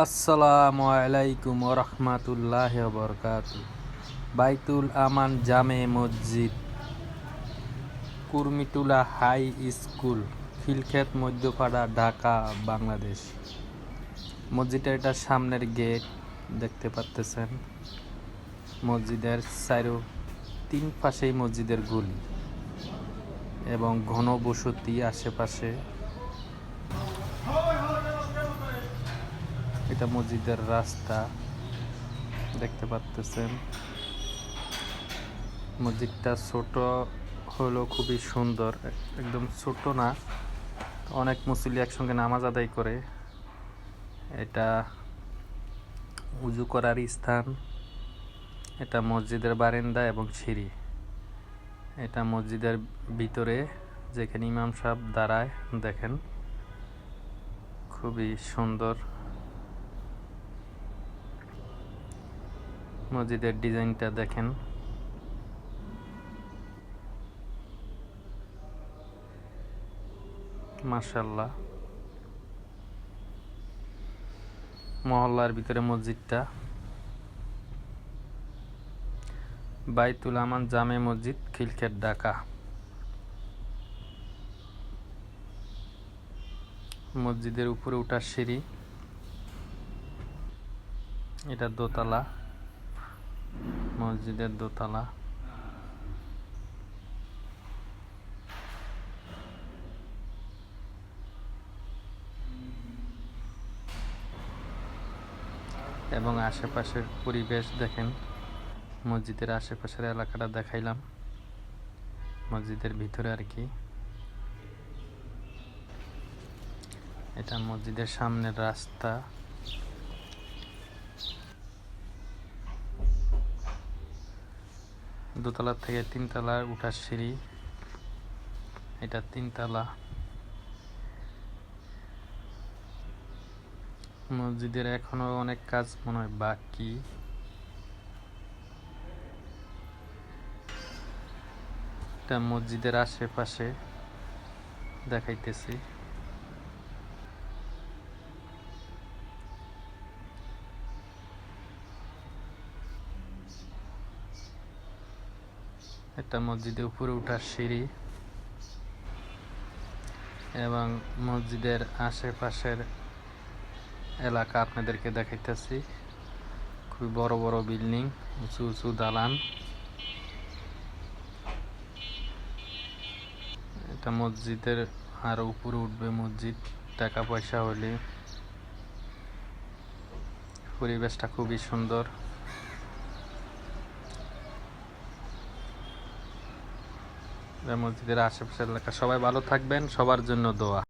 আসসালামু আলাইকুম রহমাতুল্লাহ বরকাত বাইতুল আমান জামে মসজিদ, কুর্মিটুলা হাই স্কুল, খিলক্ষেত, মধ্যপাড়া, ঢাকা, বাংলাদেশ। মসজিদের এটা সামনের গেট দেখতে পাচ্তেছেন। মসজিদের চারো, তিন পাশেই মসজিদের গলি এবং ঘন বসতি আশেপাশে এটা মসজিদের রাস্তা। দেখতে পাচ্তেছেন। মসজিদটা ছোট হলো খুবই সুন্দর। একদম ছোট না। অনেক মুসলি একসঙ্গে নামাজ আদায় করে। এটা উজু করার স্থান। এটা মসজিদের বারান্দা এবং সিঁড়ি। এটা মসজিদের ভিতরে যেখানে ইমাম সাহেব দাঁড়ায়, দেখেন। খুবই সুন্দর। মসজিদের ডিজাইনটা দেখেন। মাশাল্লাহ মহল্লার ভিতরে মসজিদটা। বাইতুল আমান জামে মসজিদ খিলখেত ঢাকা। মসজিদের উপরে উঠার সিঁড়ি। এটা দোতলা। মসজিদের দোতলা। এবং আশেপাশের পরিবেশ দেখেন। মসজিদের আশেপাশের এলাকাটা দেখাইলাম। মসজিদের ভিতরে আর কি। এটা মসজিদের সামনের রাস্তা। দোতলা থেকে তিনতলা উঠার সিঁড়ি। এটা তিনতলা। মসজিদের এখনও অনেক কাজ মনে হয় বাকি। এটা মসজিদের আশেপাশে দেখাইতেছি। একটা মসজিদের উপরে উঠার সিঁড়ি এবং মসজিদের আশেপাশের এলাকা আপনাদেরকে দেখাইতেছি। খুবই বড় বড় বিল্ডিং, উঁচু উঁচু দালান। এটা মসজিদের আরও উপরে উঠবে মসজিদ, টাকা পয়সা হলে। পরিবেশটা খুবই সুন্দর। মসজিদের আশেপাশের এলাকা। সবাই ভালো থাকবেন সবার জন্য দোয়া।